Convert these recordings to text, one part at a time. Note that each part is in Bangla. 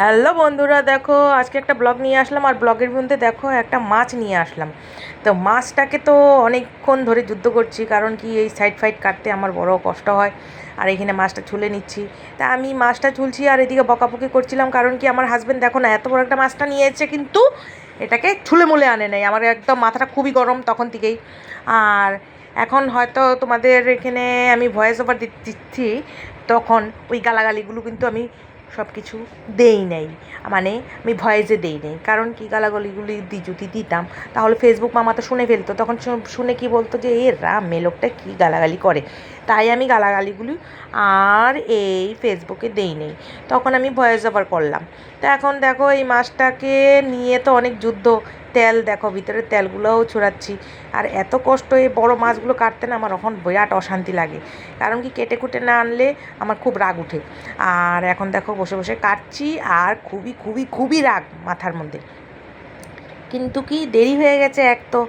হ্যালো বন্ধুরা, দেখো, আজকে একটা ব্লগ নিয়ে আসলাম আর ব্লগের মধ্যে দেখো একটা মাছ নিয়ে আসলাম। তো মাছটাকে তো অনেকক্ষণ ধরে যুদ্ধ করছি, কারণ কি এই সাইড ফাইড কাটতে আমার বড় কষ্ট হয়, আর এখানে মাছটা ছুলে নিচ্ছি। তা আমি মাছটা ঝুলছি আর এদিকে বকাবকি করছিলাম, কারণ কি আমার হাজব্যান্ড দেখো না, এত বড় একটা মাছটা নিয়ে এসেছে কিন্তু এটাকে ছুলে মুলে আনে নাই। আমার একদম মাথাটা খুবই গরম তখন থেকেই। আর এখন হয়তো তোমাদের এখানে আমি ভয়েস ওভার দিচ্ছি, তখন ওই গালাগালিগুলো কিন্তু আমি সব কিছু দেই নাই। মানে আমি ভয়েসে দেই নাই। কারণ কি গালাগলিগুলি দি যদি দিতাম, তাহলে ফেসবুক মামা তো শুনে ফেলতো। তখন শুনে কি বলতো যে, এ রাম মেলোকটা কী গালাগালি করে? তাই আমি গালাগালিগুলি আর এই ফেসবুকে দেই নেই। তখন আমি ভয়েস ওভার করলাম। তো এখন দেখো এই মাছটাকে নিয়ে তো অনেক যুদ্ধ। তেল দেখো ভিতরে তেলগুলোও ছড়াচ্ছি। আর এত কষ্ট এই বড় মাছগুলো কাটতে না আমার এখন বিরাট অশান্তি লাগে। কারণ কি কেটে কুটে না আনলে আমার খুব রাগ উঠে। আর এখন দেখো বসে বসে কাটছি আর খুবই খুবই খুবই রাগ মাথার মধ্যে। কিন্তু কি দেরি হয়ে গেছে এক তো।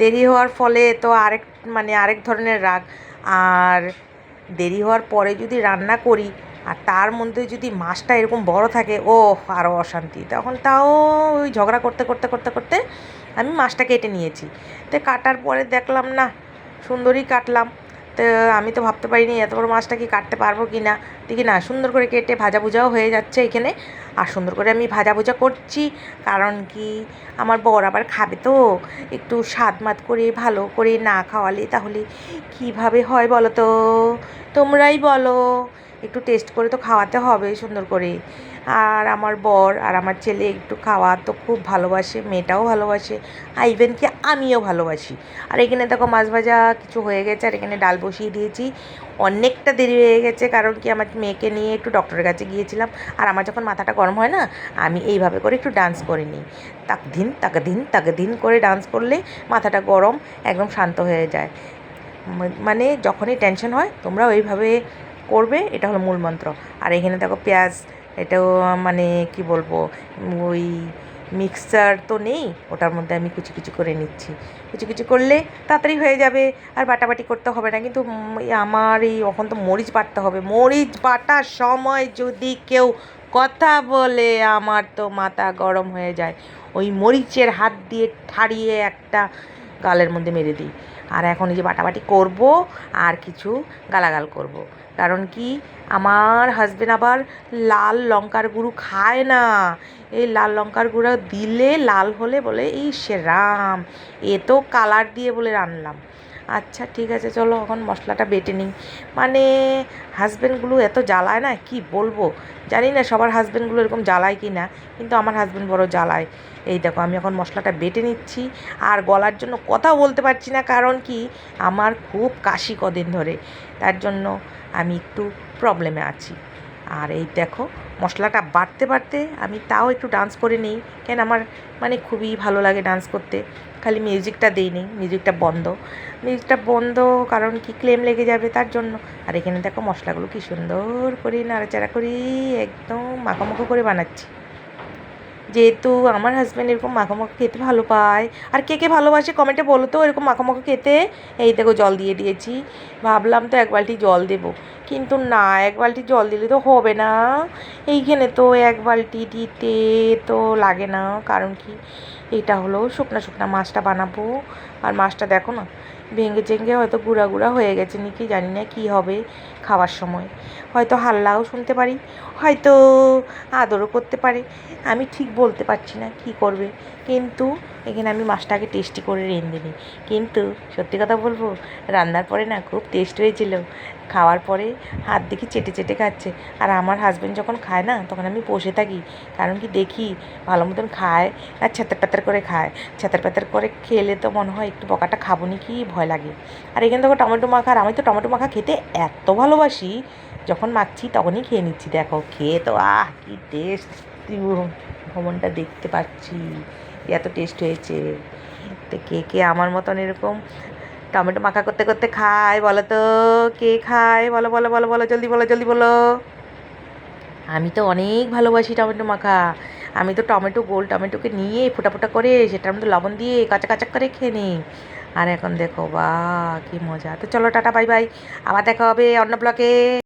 দেরি হওয়ার ফলে তো আরেক মানে আরেক ধরনের রাগ। আর দেরি হওয়ার পরে যদি রান্না করি, আর তার মধ্যে যদি মাছটা এরকম বড় থাকে ও আরও অশান্তি। তখন তাও ওই ঝগড়া করতে করতে করতে করতে আমি মাছটা কেটে নিয়েছি। তো কাটার পরে দেখলাম, না, সুন্দরই কাটলাম। তো আমি তো ভাবতে পারিনি এত বড় মাছটা কি কাটতে পারব কি না। দেখি না, সুন্দর করে কেটে ভাজা ভুজাও হয়ে যাচ্ছে এখানে। আর সুন্দর করে আমি ভাজা ভুজা করছি, কারণ কি আমার বর আবার খাবে তো। একটু স্বাদ মাত করে, ভালো করে না খাওয়ালে তাহলে কীভাবে হয় বলো তো? তোমরাই বলো। একটু টেস্ট করে তো খাওয়াতে হবে সুন্দর করে আর আমার বর আর আমার ছেলে একটু খাওয়া তো খুব ভালোবাসে, মেয়েটাও ভালোবাসে, আর ইভেন কি আমিও ভালোবাসি। আর এখানে দেখো মাছ ভাজা কিছু হয়ে গেছে, আর এখানে ডাল বসিয়ে দিয়েছি। অনেকটা দেরি হয়ে গেছে, কারণ কি আমার মেয়েকে নিয়ে একটু ডক্টরের কাছে গিয়েছিলাম। আর আমার যখন মাথাটা গরম হয় না, আমি এইভাবে করে একটু ডান্স করে নিই। তাক দিন তাকে দিন তাকে দিন করে ডান্স করলে মাথাটা গরম, একদম শান্ত হয়ে যায়। মানে যখনই টেনশন হয় তোমরা ওইভাবে করবে, এটা হলো মূল মন্ত্র। আর এখানে দেখো পেঁয়াজ, এটাও মানে কি বলব, ওই মিক্সচার তো নেই, ওটার মধ্যে আমি কুচি কুচি করে নিচ্ছি। কুচি কুচি করলে তাড়াতাড়ি হয়ে যাবে, আর বাটাবাটি করতে হবে না। কিন্তু আমার এই এখন তো মরিচ বাটতে হবে। মরিচ বাটার সময় যদি কেউ কথা বলে, আমার তো মাথা গরম হয়ে যায়। ওই মরিচের হাত দিয়ে ঠাড়িয়ে একটা গালের মধ্যে মেরে দিই। আর এখন এই যে বাটাবাটি করব আর কিছু গালাগাল করব। কারণ কি? আমার হাজব্যান্ড আবার লাল লঙ্কার গুঁড়ো খায় না। এই লাল লঙ্কার গুঁড়ো দিলে লাল হলে বলে এই সে রাম, এ তো কালার দিয়ে বলে রান্নাম আচ্ছা ঠিক আছে, চলো এখন মশলাটা বেটে নিই। মানে হাজবেন্ডগুলো এত জ্বালায় না, কি বলব? জানি না সবার হাজবেন্ডগুলো এরকম জ্বালায় কি না, কিন্তু আমার হাজব্যান্ড বড় জ্বালায়। এই দেখো, আমি এখন মশলাটা বেটে নিচ্ছি, আর গলার জন্য কথা বলতে পারছি না, কারণ কি? আমার খুব কাশি কদিন ধরে, তার জন্য আমি একটু প্রবলেমে আছি। আর এই দেখো, মশলাটা বাড়তে বাড়তে আমি তাও একটু ডান্স করে নিই। কেন আমার মানে খুবই ভালো লাগে ডান্স করতে। খালি মিউজিকটা দিই নিই মিউজিকটা বন্ধ। মিউজিকটা বন্ধ কারণ কি ক্লেম লেগে যাবে তার জন্য। আর এখানে দেখো মশলাগুলো কি সুন্দর করে নাড়াচাড়া করি, একদম মাখামাখো করে বানাচ্ছি। যেহেতু আমার হাজব্যান্ড এরকম মাখামাখো খেতে ভালো পায়। আর কে কে ভালোবাসে কমেন্টে বলো তো, এরকম মাখামাখো খেতে। এই দেখো জল দিয়ে দিয়েছি। ভাবলাম তো এক বালতি জল দেবো। কিন্তু না, এক বালতি জল দিলে তো হবে না। এইখানে তো এক বালতি দিতে তো লাগে না। কারণ কি? এটা হলো শুকনা শুকনা মাছটা বানাবো। আর মাছটা দেখো না ভেঙে চেঙ্গে হয়তো গুঁড়া গুঁড়া হয়ে গেছে নাকি জানি না কী হবে খাওয়ার সময়। হয়তো হাল্লাও শুনতে পারি, হয়তো আদরও করতে পারে। আমি ঠিক বলতে পারছি না কি করবে। কিন্তু এখানে আমি মাছটাকে টেস্টি করে রেঁধে নিই। কিন্তু সত্যি কথা বলব, রান্নার পরে না খুব টেস্ট হয়েছিল। খাওয়ার পরে হাত দেখি চেটে চেটে খাচ্ছে। আর আমার হাজব্যান্ড যখন খায় না, তখন আমি বসে থাকি। কারণ কি দেখি, ভালো মতন খায় আর ছ্যাতার প্যাতার করে খায়। ছ্যাতার প্যাতার করে খেলে তো মনে হয় একটু বকাটা খাব নি কি ভয় লাগে। আর এখানে দেখো টমেটো মাখা আর আমি তো টমেটো মাখা খেতে এত ভালোবাসি। যখন মাখছি তখনই খেয়ে নিচ্ছি। দেখো, খেয়ে তো আহ, কি টেস্ট ভ্রমণটা দেখতে পাচ্ছি। এত টেস্ট হয়েছে। তো কে কে আমার মতন এরকম টমেটো মাখা করতে করতে খায়, বলো তো? কে খায়? বলো বলো বলো বলো, জলদি বলো জলদি বলো। আমি তো অনেক ভালোবাসি টমেটো মাখা। আমি তো টমেটো গোল টমেটোকে নিয়ে ফোটা ফোটা করে সেটার মধ্যে লবণ দিয়ে কাঁচা কাঁচা করে খেয়ে নিই। আর এখন দেখো বা কি মজা। তো চলো, টাটা, বাই বাই। আবার দেখা হবে অন্য ব্লকে